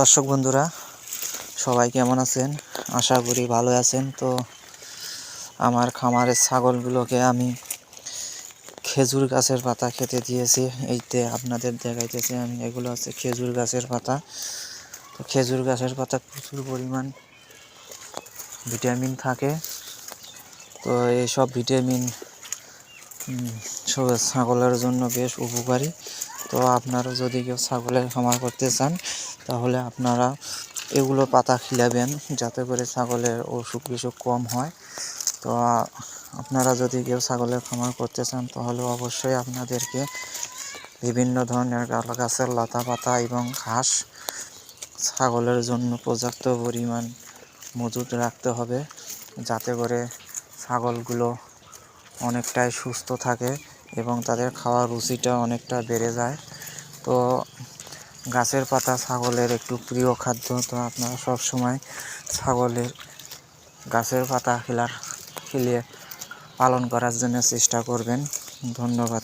দর্শক বন্ধুরা, সবাই কেমন আছেন? আশা করি ভালো আছেন। তো আমার খামারের ছাগলগুলোকে আমি খেজুর গাছের পাতা খেতে দিয়েছি। এইতে আপনাদের দেখাইতেছি আমি, এগুলো আছে খেজুর গাছের পাতা। তো খেজুর গাছের পাতা প্রচুর পরিমাণ ভিটামিন থাকে। তো এইসব ভিটামিন ছাগলের জন্য বেশ উপকারী। তো আপনারা যদি কেউ ছাগলের খামার করতে চান, তাহলে আপনারা এগুলো পাতা খিলাবেন যাতে করে ছাগলের অসুখ বিসুখ কম হয়। তো আপনারা যদি কেউ ছাগলের খামার করতে চান, তাহলে অবশ্যই আপনাদেরকে বিভিন্ন ধরনের গাছের লতা পাতা এবং ঘাস ছাগলের জন্য পর্যাপ্ত পরিমাণ মজুত রাখতে হবে, যাতে করে ছাগলগুলো অনেকটাই সুস্থ থাকে। এবং তাদের খাওয়ার রুচিটা অনেকটা বেড়ে যায়। তো গাছের পাতা ছাগলের একটু প্রিয় খাদ্য তো আপনারা সব সময় ছাগলের গাছের পাতা খেলার, খেলিয়ে পালন করার জন্য চেষ্টা করবেন। ধন্যবাদ।